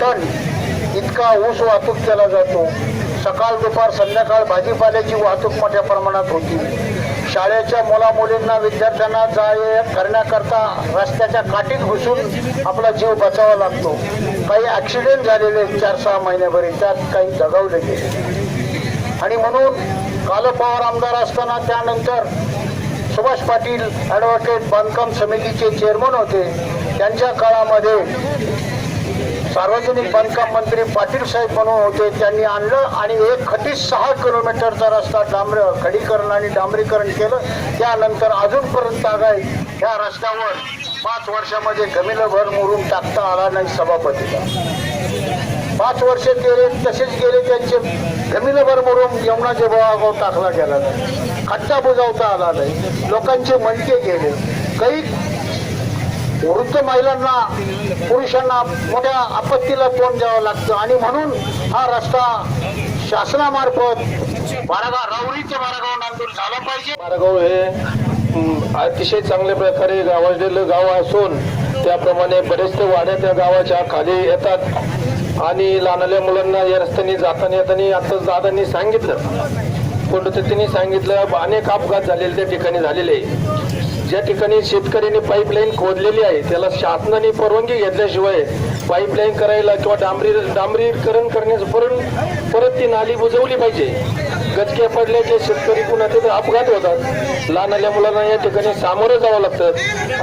Ton इतका ऊस वाहतूक केला जातो. सकाळ दुपार संध्याकाळ भाजीपाल्याची वाहतूक मोठ्या प्रमाणात होती. शाळेच्या मुलामुलींना विद्यार्थ्यांना जा ये करण्याकरता रस्त्याच्या काठीत घुसून आपला जीव बचावा लागतो. काही ॲक्सिडेंट झालेले आहेत चार सहा महिन्याभरी त्यात काही दगावले गेले. आणि म्हणून कालपवार आमदार असताना त्यानंतर सुभाष पाटील ॲडव्होकेट बांधकाम समितीचे चेअरमन होते. त्यांच्या काळामध्ये सार्वजनिक बांधकाम मंत्री पाटील साहेब म्हणून होते. त्यांनी आणलं आणि एक खटी सहा किलोमीटरचा रस्ता डांबर खडीकरण आणि डांबरीकरण केलं. त्यानंतर अजूनपर्यंत आगाय ह्या रस्त्यावर पाच वर्षामध्ये गमिलं भर मोडून टाकता आला नाही सभापतीला. पाच वर्ष गेले तसेच गेले त्यांचे गमिलं भर मोडून यमुनाचे भाव टाकला गेला नाही. खट्टा बुजावता आला नाही. लोकांचे मणके गेले. काही वृद्ध महिलांना पुरुषांना मोठ्या आपत्तीला तोंड द्यावं लागतं. आणि म्हणून हा रस्ता शासनामार्फत बारागाव राऊरीचे बारागाव नांदूर झाला पाहिजे. बारागाव हे अतिशय चांगल्या प्रकारे गावाजलेलं गाव असून त्याप्रमाणे बरेचसे वाड्या त्या गावाच्या खाली येतात. आणि लहानल्या मुलांना या रस्त्याने जाताना येताना आता दादांनी सांगितलं त्यांनी सांगितलं अनेक अपघात झालेले त्या ठिकाणी झालेले. आहे. ज्या ठिकाणी शेतकऱ्यांनी पाईपलाईन खोदलेली आहे त्याला शासनाने परवानगी घेतल्याशिवाय पाईपलाईन करायला किंवा डांबरी डांबरीकरण करण्यास परत परत ती नाली बुजवली पाहिजे. गचक्या पडल्याचे शेतकरी पुन्हा तिथे अपघात होतात. लहान आल्या मुलांना या ठिकाणी सामोरं जावं लागतं.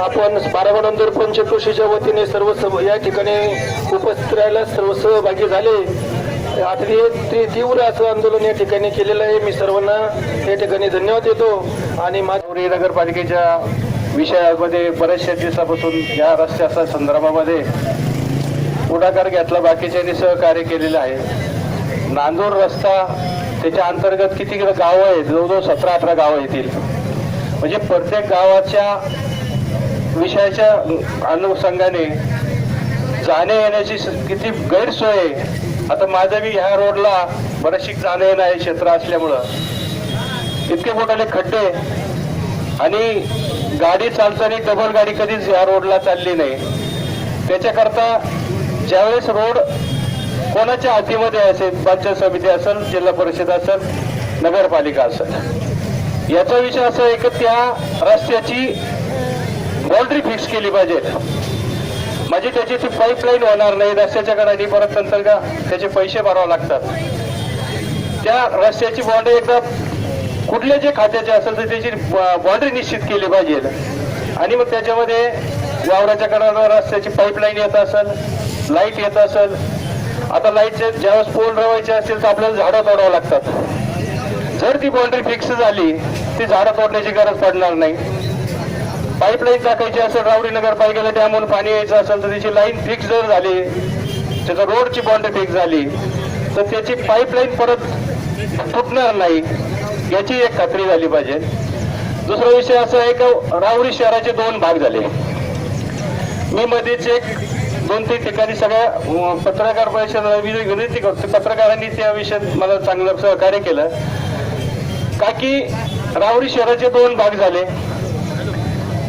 आपण बारामनंतर पंचकृषीच्या वतीने सर्व या ठिकाणी उपस्थित राहायला सर्व सहभागी झाले. आता तीव्र असं आंदोलन या ठिकाणी केलेलं आहे. मी सर्वांना या ठिकाणी धन्यवाद देतो. आणि माझ्या नगरपालिकेच्या विषयामध्ये बऱ्याचशा दिवसापासून या रस्त्याच्या संदर्भामध्ये पुढाकार घेतला. बाकीच्यांनी सहकार्य केलेलं आहे. नांदूर रस्ता त्याच्या अंतर्गत किती गावं आहेत? जवळजवळ सतरा अठरा गावं येतील. म्हणजे प्रत्येक गावाच्या विषयाच्या अनुषंगाने जाण्या येण्याची स- किती गैरसोय आहे? आता माझं बी ह्या रोडला बरेचशी जाणं येणं आहे क्षेत्र असल्यामुळं. इतके मोठाले खड्डे. आणि गाडी चालताना डबल गाडी कधीच ह्या रोडला चालली नाही. त्याच्याकरता ज्यावेळेस रोड कोणाच्या हातीमध्ये असेल पंचायत समिती असेल जिल्हा परिषद असेल नगरपालिका असेल. याचा विषय असा आहे की त्या रस्त्याची बाउंड्री फिक्स केली पाहिजे. म्हणजे त्याची ती पाईपलाईन होणार नाही. रस्त्याच्या कडाने परत नंतर का त्याचे पैसे भरावे लागतात. त्या रस्त्याची बाउंड्री एकदा कुठल्या जे खात्याचे असेल तर त्याची बाउंड्री निश्चित केली पाहिजे. आणि मग त्याच्यामध्ये वावराच्या कडावर रस्त्याची पाईपलाईन येत असेल लाइट येत असेल. आता लाईटचे ज्यावेळेस पोल रवायचे असतील तर आपल्याला झाडं तोडावं लागतात. जर ती बाउंड्री फिक्स झाली ती झाडं तोडण्याची गरज पडणार नाही. पाईपलाईन टाकायची असेल रावडी नगरपालिकेला त्यामधून पाणी यायचं असेल तर त्याची लाईन फिक्स जर झाली त्याचा रोडची बॉन्ड फिक्स झाली तर त्याची पाईपलाईन परत फुटणार नाही याची एक खात्री झाली पाहिजे. दुसरा विषय असा आहे का रावरी शहराचे दोन भाग झाले. मी मध्येच एक दोन तीन ठिकाणी सगळ्या पत्रकार परिषद विनंती करतो. पत्रकारांनी त्या विषयात मला चांगलं सहकार्य केलं. का की रावरी शहराचे दोन भाग झाले.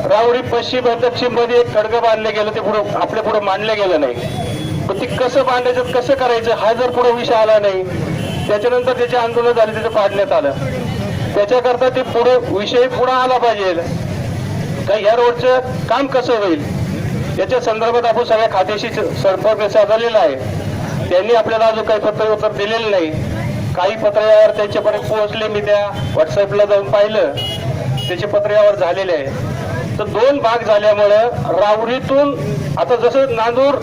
राऊडी पश्चिम दक्षिणमध्ये दक्षिणमध्ये एक खडगं बांधलं गेलं ते पुढं आपल्या पुढे मांडलं गेलं नाही. पण ते कसं बांधायचं कसं करायचं हा जर पुढे विषय आला नाही त्याच्यानंतर त्याचे आंदोलन झाले त्याचं पाडण्यात आलं. त्याच्याकरता ते पुढे विषय पुढे आला पाहिजे. का या रोडचं काम कसं होईल? याच्या संदर्भात आपण सगळ्या खात्याशी संपर्क साधलेला आहे. त्यांनी आपल्याला अजून काही पत्र उत्तर दिलेलं नाही. काही पत्र यावर त्यांच्यापर्यंत पोहोचले मी त्या व्हॉट्सअपला जाऊन पाहिलं. त्याचे पत्र यावर झालेले आहे. तर दोन भाग झाल्यामुळं रावरीतून आता जसं नांदूर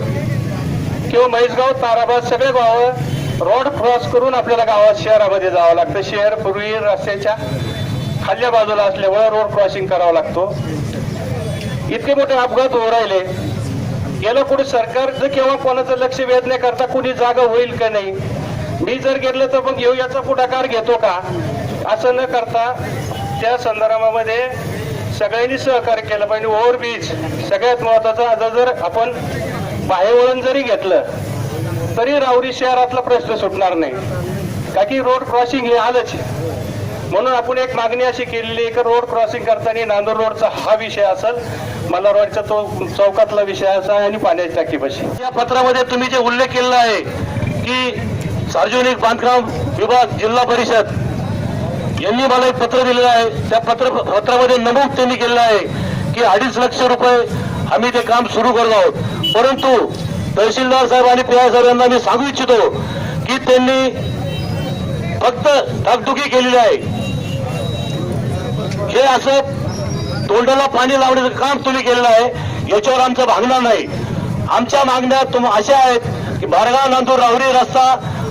किंवा म्हैसगाव ताराबाद सगळे गावं रोड क्रॉस करून आपल्याला गावात शहरामध्ये जावं लागतं. शहर पूर्वी रस्त्याच्या खाल्ल्या बाजूला असल्यामुळे रोड क्रॉसिंग करावा लागतो. इतके मोठे अपघात होऊ राहिले. याला कुठे सरकारचं किंवा कोणाचं लक्ष वेध नाही करता कुणी जागा होईल का नाही? मी जर गेलं तर मग येऊ याचा पुढाकार घेतो का? असं न करता त्या संदर्भामध्ये सगळ्यांनी सहकार्य केलं पाहिजे. ओव्हरब्रिज सगळ्यात महत्वाचं आता जर आपण बाहेवळण जरी घेतलं तरी राऊरी शहरातला प्रश्न सुटणार नाही. का की रोड क्रॉसिंग हे आलंच. म्हणून आपण एक मागणी अशी केलेली आहे की रोड क्रॉसिंग करताना नांदूर रोडचा हा विषय असेल मल्हारवाडीचा तो चौकातला विषय असा आणि पाण्याची टाकीपाशी. या पत्रामध्ये तुम्ही जे उल्लेख केलेला आहे की सार्वजनिक बांधकाम विभाग जिल्हा परिषद यांनी मला एक पत्र दिलेलं आहे. त्या पत्र पत्रामध्ये नमूद त्यांनी केलेलं आहे की अडीच लक्ष रुपये आम्ही ते काम सुरू करत आहोत. परंतु तहसीलदार साहेब आणि पी आय साहेब यांना मी सांगू इच्छितो की त्यांनी फक्त धाकधुकी केलेली आहे. हे असं तोंडाला पाणी लावण्याचं काम तुम्ही केलेलं आहे. याच्यावर आमचं भागणं नाही. आमच्या मागण्या तुम अशा आहेत की बारगाव नांदूर राहुरी रस्ता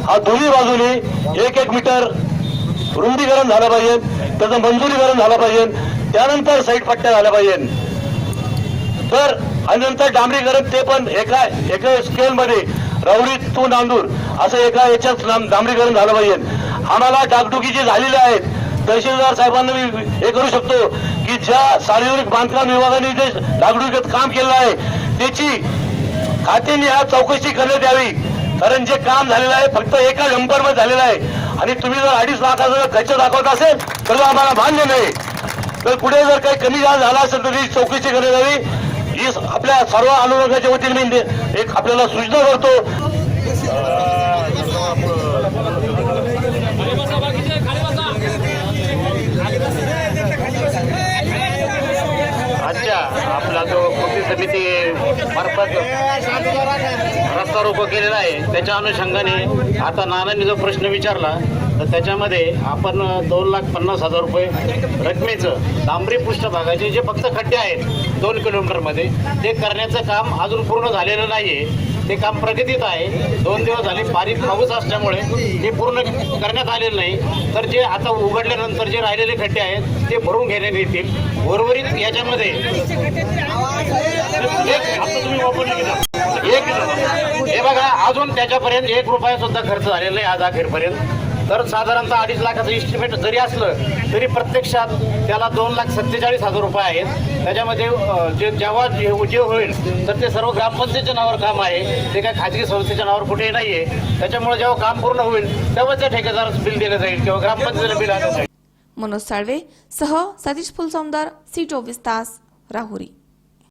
हा दोन्ही बाजूनी एक एक मीटर रुंदीकरण झालं पाहिजे त्याचं मंजुरीकरण झालं पाहिजे त्यानंतर साईड पट्ट्या झाल्या पाहिजे. तर आणि नंतर डांबरीकरण ते पण एका एका स्केलमध्ये राहुरी तू नांदूर असं एका याच्यात डांबरीकरण झालं पाहिजे. आम्हाला डागडुकी जी झालेली आहेत तहसीलदार साहेबांना मी हे करू शकतो की ज्या सार्वजनिक बांधकाम विभागाने जे डागडुकीत काम केलं आहे त्याची खात्याने हा चौकशी करण्यात यावी. कारण जे काम झालेलं आहे फक्त एका मध्ये झालेलं आहे. आणि तुम्ही जर अडीच लाखाचा खर्च दाखवत असेल तर आम्हाला मान्य नाही. तर पुढे जर काही कमी झाला असेल तर ही चौकशी करण्यात यावी ही आपल्या सर्व अनुवर्गाच्या वतीने मी एक आपल्याला सूचना करतो. आजच्या आपला जो कृती समिती मार्फत रस्ता रोको केलेला आहे त्याच्या अनुषंगाने आता नानांनी जो प्रश्न विचारला तर त्याच्यामध्ये आपण दोन लाख पन्नास हजार रुपये रकमेचं डांबरी पृष्ठभागाचे जे फक्त खड्डे आहेत दोन किलोमीटरमध्ये ते करण्याचं काम अजून पूर्ण झालेलं नाही आहे ते काम प्रगतीत आहे दोन दिवस झाले बारीक पाऊस असल्यामुळे ते पूर्ण करण्यात आलेलं नाही तर जे आता उघडल्यानंतर जे राहिलेले खड्डे आहेत ते भरून घेण्यात येतील उर्वरित याच्यामध्ये एक बघा अजून त्याच्यापर्यंत एक रुपया सुद्धा खर्च झालेला आहे आज अखेरपर्यंत. तर साधारणतः अडीच लाखाचं इस्टिमेट जरी असलं तरी प्रत्यक्षात त्याला दोन लाख सत्तेचाळीस हजार रुपये आहेत. त्याच्यामध्ये जे जेव्हा जे होईल तर ते सर्व ग्रामपंचायतीच्या नावावर काम आहे. ते काय खाजगी संस्थेच्या नावावर कुठेही नाही आहे त्याच्यामुळे जेव्हा काम पूर्ण होईल तेव्हा त्या ठेकेदार बिल दिलं जाईल किंवा ग्रामपंचायतीला बिल आलं जाईल. मनोज साळवे सह सतीश फुलसौंदर सी चोवीस तास राहुरी.